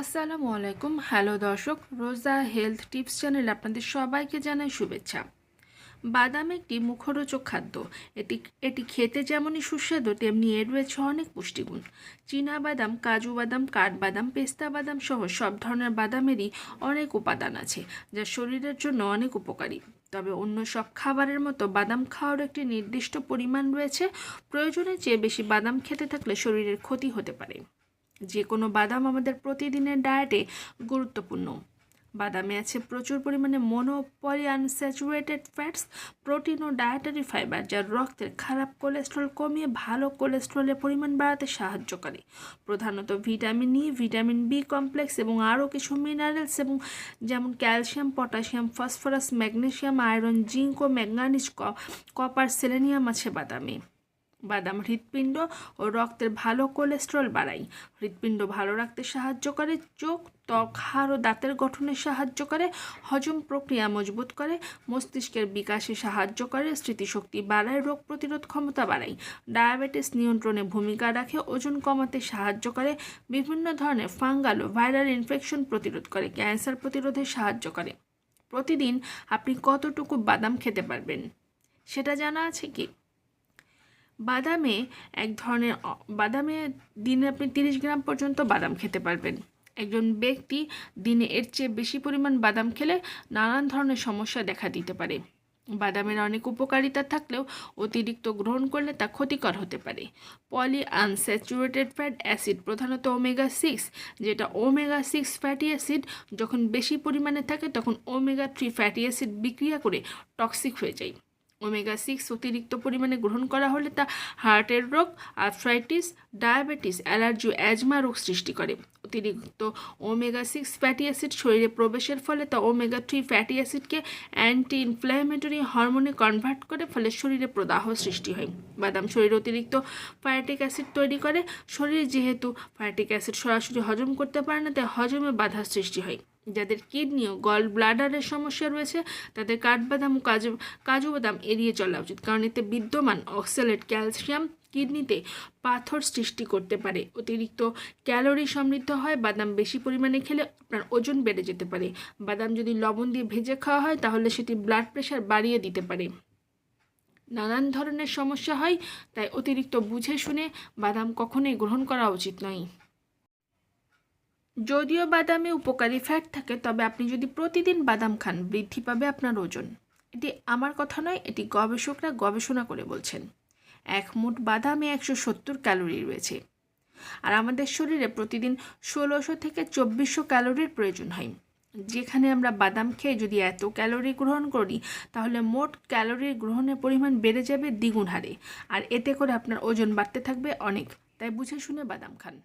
আসসালামু আলাইকুম। হ্যালো দর্শক, রোজা হেলথ টিপস চ্যানেলে আপনাদের সবাইকে জানাই শুভেচ্ছা। বাদাম একটি মুখরোচক খাদ্য। এটি এটি খেতে যেমনই সুস্বাদু, তেমনি এর রয়েছে অনেক পুষ্টিগুণ। চীনা বাদাম, কাজু বাদাম কাঠবাদাম পেস্তা বাদাম সহ সব ধরনের বাদামেরই অনেক উপাদান আছে, যা শরীরের জন্য অনেক উপকারী। তবে অন্য সব খাবারের মতো বাদাম খাওয়ার একটি নির্দিষ্ট পরিমাণ রয়েছে। প্রয়োজনের চেয়ে বেশি বাদাম খেতে থাকলে শরীরের ক্ষতি হতে পারে। যে কোনো বাদাম আমাদের প্রতিদিনের ডায়েটে গুরুত্বপূর্ণ। বাদামে আছে প্রচুর পরিমাণে mono poly unsaturated fats protein ও ডায়েটারি ফাইবার যা রক্তের খারাপ কোলেস্ট্রল কমিয়ে ভালো কোলেস্ট্রলের পরিমাণ বাড়াতে সাহায্য করে। প্রধানত vitamin E vitamin B complex এবং আরও কিছু মিনারেলস এবং যেমন calcium potassium phosphorus magnesium iron zinc ও ম্যাঙ্গানিজ কপার সেলেনিয়াম আছে বাদামে। বাদাম হৃৎপিণ্ড ও রক্তের ভালো কোলেস্ট্রল বাড়ায়। হৃৎপিণ্ড ভালো রাখতে সাহায্য করে, চোখ, ত্বক, হাড় ও দাঁতের গঠনে সাহায্য করে, হজম প্রক্রিয়া মজবুত করে, মস্তিষ্কের বিকাশে সাহায্য করে, স্মৃতিশক্তি বাড়ায়, রোগ প্রতিরোধ ক্ষমতা বাড়ায়। ডায়াবেটিস নিয়ন্ত্রণে ভূমিকা রাখে, ওজন কমাতে সাহায্য করে, বিভিন্ন ধরনের ফাঙ্গাল ও ভাইরাল ইনফেকশন প্রতিরোধ করে, ক্যান্সার প্রতিরোধে সাহায্য করে। প্রতিদিন আপনি কতটুকু বাদাম খেতে পারবেন? সেটা জানা আছে কি? বাদামে এক ধরনের বাদামে দিনে আপনি তিরিশ গ্রাম পর্যন্ত বাদাম খেতে পারবেন। একজন ব্যক্তি দিনে এর চেয়ে বেশি পরিমাণ বাদাম খেলে নানান ধরনের সমস্যা দেখা দিতে পারে। বাদামের অনেক উপকারিতা থাকলেও অতিরিক্ত গ্রহণ করলে তা ক্ষতিকর হতে পারে। পলি আনস্যাচুরেটেড ফ্যাট অ্যাসিড প্রধানত ওমেগা সিক্স, যেটা ওমেগা সিক্স ফ্যাটি অ্যাসিড যখন বেশি পরিমাণে থাকে তখন ওমেগা থ্রি ফ্যাটি অ্যাসিড বিক্রিয়া করে টক্সিক হয়ে যায়। ওমেগা সিক্স অতিরিক্ত পরিমাণে গ্রহণ করা হলে তা হার্টের রোগ আর্থ্রাইটিস ডায়াবেটিস অ্যালার্জি অ্যাজমা রোগ সৃষ্টি করে। অতিরিক্ত ওমেগা সিক্স ফ্যাটি অ্যাসিড শরীরে প্রবেশের ফলে তা ওমেগা থ্রি ফ্যাটি অ্যাসিডকে অ্যান্টি ইনফ্ল্যামেটরি হরমোনে কনভার্ট করে, ফলে শরীরে প্রদাহ সৃষ্টি হয়। বাদাম শরীরে অতিরিক্ত ফাইটিক অ্যাসিড তৈরি করে। শরীরে যেহেতু ফাইটিক অ্যাসিড সরাসরি হজম করতে পারে না, তাই হজমে বাধার সৃষ্টি হয়। যাদের কিডনি ও গল ব্লাডারের সমস্যা রয়েছে, তাদের কাঠবাদাম ও কাজু কাজু বাদাম এড়িয়ে চলা উচিত। কারণ এতে বিদ্যমান অক্সালেট ক্যালসিয়াম কিডনিতে পাথর সৃষ্টি করতে পারে। অতিরিক্ত ক্যালোরি সমৃদ্ধ হয়, বাদাম বেশি পরিমাণে খেলে আপনার ওজন বেড়ে যেতে পারে। বাদাম যদি লবণ দিয়ে ভেজে খাওয়া হয়, তাহলে সেটি ব্লাড প্রেশার বাড়িয়ে দিতে পারে। নানান ধরনের সমস্যা হয়, তাই অতিরিক্ত বুঝে শুনে বাদাম কখনোই গ্রহণ করা উচিত নয়। যদিও বাদামে উপকারী ফ্যাট থাকে, তবে আপনি যদি প্রতিদিন বাদাম খান, বৃদ্ধি পাবে আপনার ওজন। এটি আমার কথা নয়, এটি গবেষকরা গবেষণা করে বলছেন। এক মুঠ বাদামে একশো সত্তর ক্যালোরি রয়েছে। আর আমাদের শরীরে প্রতিদিন ষোলোশো থেকে চব্বিশশো ক্যালোরির প্রয়োজন হয়। যেখানে আমরা বাদাম খেয়ে যদি এত ক্যালোরি গ্রহণ করি, তাহলে মোট ক্যালোরির গ্রহণের পরিমাণ বেড়ে যাবে দ্বিগুণ হারে। আর এতে করে আপনার ওজন বাড়তে থাকবে অনেক। তাই বুঝে শুনে বাদাম খান।